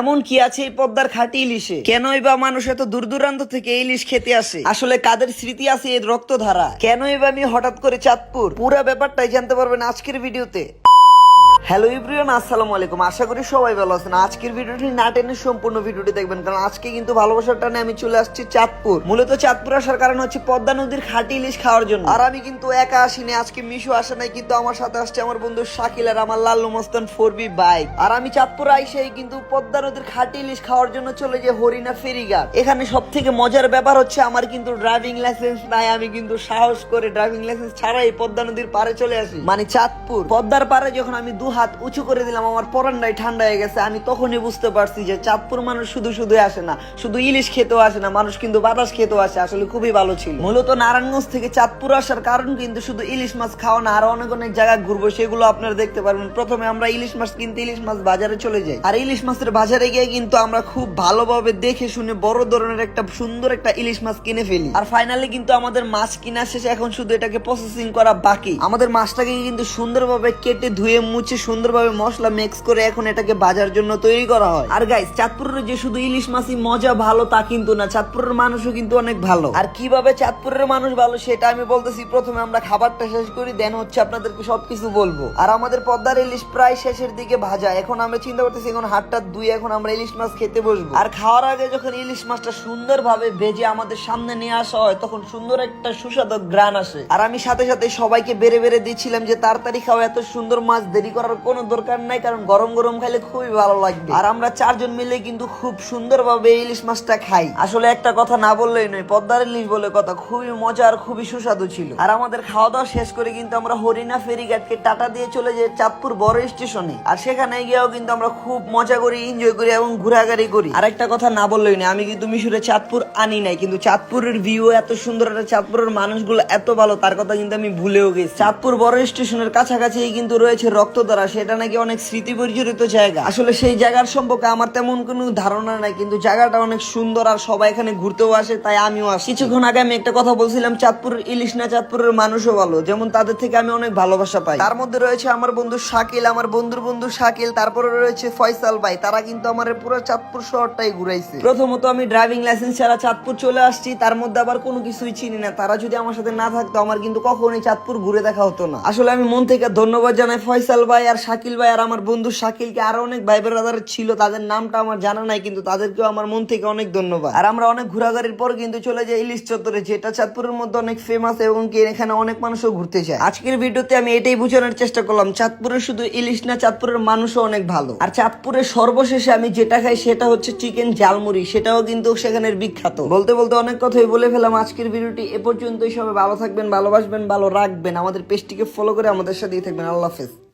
এমন কি আছে এই পদ্মার খাটি ইলিশে? কেনই বা মানুষ এত দূর দূরান্ত থেকে ইলিশ খেতে আসে? আসলে কাদের স্মৃতি আছে এর রক্তধারা? কেনই বা আমি হঠাৎ করে চাঁদপুর? পুরো ব্যাপারটাই জানতে পারবেন আজকের ভিডিওতে। হ্যালো ইব্রিয়ান আসসালামু আলাইকুম। আশা করি সবাই ভালো আছেন। আজকের ভিডিওটি না টেনে সম্পূর্ণ ভিডিওটি দেখবেন, কারণ আজকে কিন্তু ভালোবাসার টানে আমি চলে আসছি চাঁদপুর। মূলত চাঁদপুর আসার কারণ হচ্ছে পদ্মা নদীর খাটি ইলিশ খাওয়ার জন্য। আর আমি কিন্তু একা আসিনি, আজকে মিশু আসে নাই, কিন্তু আমার সাথে আসছে আমার বন্ধু শাকিল আর আমার লাল্লু মস্তান ফোর বি বাইক। আর আমি চাঁদপুর আইসেই কিন্তু পদ্মা নদীর খাটি ইলিশ খাওয়ার জন্য চলে যাই হরিণা ফেরিঘাট। এখানে সব থেকে মজার ব্যাপার হচ্ছে আমার কিন্তু ড্রাইভিং লাইসেন্স নাই, আমি কিন্তু সাহস করে ড্রাইভিং লাইসেন্স ছাড়াই পদ্মা নদীর পারে চলে আসি। মানে চাঁদপুর। পদ্মার পারে যখন আমি দু হাত উঁচু করে দিলাম, আমার পরান্ডায় ঠান্ডা হয়ে গেছে। আমি তখনই বুঝতে পারছি যে চাঁদপুর মানুষ শুধু শুধু আসে না, শুধু ইলিশ খেতেও আসে না, মানুষ কিন্তু বাতাস খেতেও আসে, আসলে খুবই ভালো ছিল। মূলত নারায়ণগঞ্জ থেকে চাঁদপুর আসার কারণ কিন্তু শুধু ইলিশ মাছ খাওয়া না, আরও অনেক অনেক জায়গা ঘুরবো, সেগুলো আপনারা দেখতে পারবেন। প্রথমে আমরা ইলিশ মাছ কিনতে, ইলিশ মাছ বাজারে চলে যাই। আর ইলিশ মাছের বাজারে গিয়ে কিন্তু আমরা খুব ভালোভাবে দেখে শুনে বড় ধরনের একটা সুন্দর একটা ইলিশ মাছ কিনে ফেলি। আর ফাইনালি কিন্তু আমাদের মাছ কিনা শেষে এখন শুধু এটাকে প্রসেসিং করা বাকি। আমাদের মাছটাকে কিন্তু সুন্দরভাবে কেটে ধুয়ে মুছে সুন্দরভাবে মশলা মিক্স করে এখন এটাকে বাজার জন্য তৈরি করা হয়। আর গাইস চাঁদপুরের যে শুধু ইলিশ মাছই মজা ভালো তা কিন্তু না, চাঁদপুরের মানুষও কিন্তু অনেক ভালো। আর কীভাবে চাঁদপুরের মানুষ ভালো সেটা আমি বলতেছি, প্রথমে আমরা খাবারটা শেষ করি দেন হচ্ছে আপনাদেরকে সবকিছু বলব। আর আমাদের পদ্মার ইলিশ প্রায় শেষের দিকে ভাজা। এখন আমরা চিন্তা করতেছি, এখন হাটটা দুই এখন আমরা ইলিশ মাছ খেতে বসবো। আর খাওয়ার আগে যখন ইলিশ মাছটা সুন্দরভাবে ভেজে আমাদের সামনে নিয়ে আসা হয়, তখন সুন্দর একটা সুস্বাদু গ্রান আসে। আর আমি সাথে সাথে সবাইকে বেড়ে বেড়ে দিচ্ছিলাম যে, তাড়াতাড়ি খাওয়া এত সুন্দর মাছ, দেরি করার কোনো দরকার নাই, কারণ গরম গরম খাইলে খুবই ভালো লাগবে। আর আমরা চারজন মিলে কিন্তু খুব সুন্দরভাবে ইলিশ মাছটা খাই। আসলে একটা কথা না বললেই নয়, পদ্মার ইলিশ বলে কথা, খুবই মজা আর খুবই সুস্বাদু ছিল। আর আমাদের খাওয়া দাওয়া শেষ করে কিন্তু আমরা হরিণা ফেরিঘাটকে টাটা দিয়ে চলে যাই চাঁদপুর বড় স্টেশনে। আর সেখানে গিয়েও কিন্তু আমরা খুব মজা করি এনজয় করি এবং ঘোরাঘুরি করি। আর একটা কথা না বললেই না আমি কিন্তু মিশরে চাঁদপুর আনি নাই, কিন্তু চাঁদপুরের ভিউ এত সুন্দর একটা চাঁদপুরের মানুষগুলো এত ভালো, তার কথা কিন্তু আমি ভুলেও গেছি। চাঁদপুর বড় স্টেশনের কাছাকাছি কিন্তু রয়েছে রক্তদ্বারা সেটা নাকি অনেক স্মৃতি পরিচরিত জায়গা। আসলে সেই জায়গার সম্পর্কে আমার তেমন কোনো ধারণা নাই, কিন্তু জায়গাটা অনেক সুন্দর আর সবাই এখানে ঘুরতেও আসে, তাই আমিও আসি। কিছুক্ষণ আগে আমি একটা কথা বলছিলাম, চাঁদপুরের ইলিশ না চাঁদপুরের মানুষও ভালো, যেমন তাদের থেকে আমি অনেক ভালোবাসা পাই। তার মধ্যে রয়েছে আমার বন্ধু শাকিল, আমার বন্ধুর বন্ধু শাকিল, তারপরে রয়েছে ফয়সাল ভাই, তারা কিন্তু আমার পুরো চাঁদপুর শহরটাই ঘুরাইছে। প্রথমত আমি ড্রাইভিং লাইসেন্স ছাড়া চাঁদপুর চলে আসছি, তার মধ্যে আবার কোনো কিছুই চিনি না। তারা যদি আমার সাথে না থাকতো, আমার কিন্তু কখনোই চাঁদপুর ঘুরে দেখা হতো না। আসলে আমি মন থেকে ধন্যবাদ জানাই ফয়সাল ভাই আর শাকিল ভাই আর আমার বন্ধু শাকিলকে আরও অনেক ভাই ব্রাদার ছিল, তাদের নামটা আমার জানা নাই, কিন্তু তাদেরকেও আমার মন থেকে অনেক ধন্যবাদ। আর আমরা অনেক ঘোরাঘুরির পর কিন্তু চলে যাই ইলিশ চত্বরে, যেটা চাঁদপুরের মধ্যে অনেক ফেমাস এবং কি এখানে অনেক মানুষও ঘুরতে যায়। আজকের ভিডিওতে আমি এটাই বোঝানোর চেষ্টা করলাম চাঁদপুরের শুধু ইলিশ না, চাঁদপুরের মানুষও অনেক ভালো। আর চাঁদপুরের সর্বশেষে আমি যেটা খাই সেটা হচ্ছে চিকেন ঝালমুড়ি, সেটাও কিন্তু সেখানের বিখ্যাত। বলতে বলতে অনেক কথাই বলে ফেলাম, আজকের ভিডিওটি এ পর্যন্তই। সবাই ভালো থাকবেন, ভালোবাসবেন, ভালো রাখবেন, আমাদের পেজটিকে ফলো করে আমাদের সাথেই থাকবেন। আল্লাহ হাফেজ।